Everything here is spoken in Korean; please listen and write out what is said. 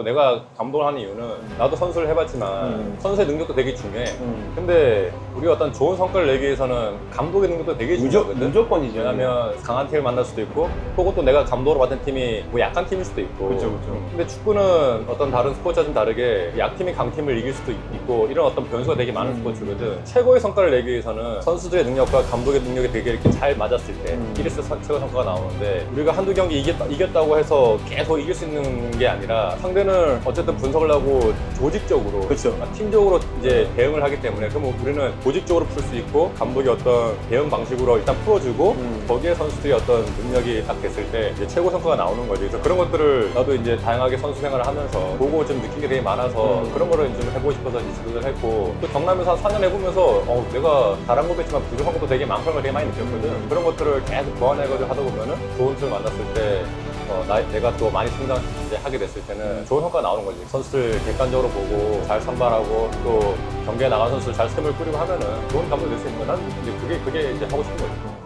또 내가 감독을 하는 이유는 나도 선수를 해봤지만 음. 선수의 능력도 되게 중요해. 음. 근데 우리가 어떤 좋은 성과를 내기 위해서는 감독의 능력도 되게 무조, 중요하거든. 무조 건이죠. 왜냐면 강한 팀을 만날 수도 있고 혹은 또 내가 감독으로 맡은 팀이 뭐 약한 팀일 수도 있고 그쵸, 그쵸. 근데 축구는 어떤 다른 스포츠와 좀 다르게 약팀이 강팀을 이길 수도 있고 이런 어떤 변수가 되게 많은 음. 스포츠거든 최고의 성과를 내기 위해서는 선수들의 능력과 감독의 능력이 되게 이렇게 잘 맞았을 때 음. 선- 최고 성과가 나오는데 우리가 한두 경기 이겼다, 이겼다고 해서 계속 이길 수 있는 게 아니라 상대는 어쨌든 분석을 하고 조직적으로 그쵸. 팀적으로 이제 대응을 하기 때문에 그럼 우리는 조직적으로 풀 수 있고 감독이 어떤 대응 방식으로 일단 풀어주고 음. 거기에 선수들이 어떤 능력이 딱 됐을 때 이제 최고 성과가 나오는 거지. 그래서 그런 것들을 나도 이제 다양하게 선수 생활을 하면서 보고 좀 느낀 게 되게 많아서 음. 그런 거를 좀 해보고 싶어서 이제 지도를 했고 또 경남에서 한 4년 해보면서 어, 내가 잘한 있지만 부족한 것도 되게 많다는 걸 되게 많이 느꼈거든. 음. 그런 것들을 계속 보완해가지고 하다 보면은 좋은 팀을 만났을 때 어, 나, 내가 또 많이 성장 이제 하게 됐을 때는 좋은 성과가 나오는 거지. 선수들 객관적으로 보고 잘 선발하고 또 경기에 나간 선수들 잘 틈을 뿌리고 하면은 좋은 감독이 될수 있는 건난 이제 그게 그게 이제 하고 싶은 거지.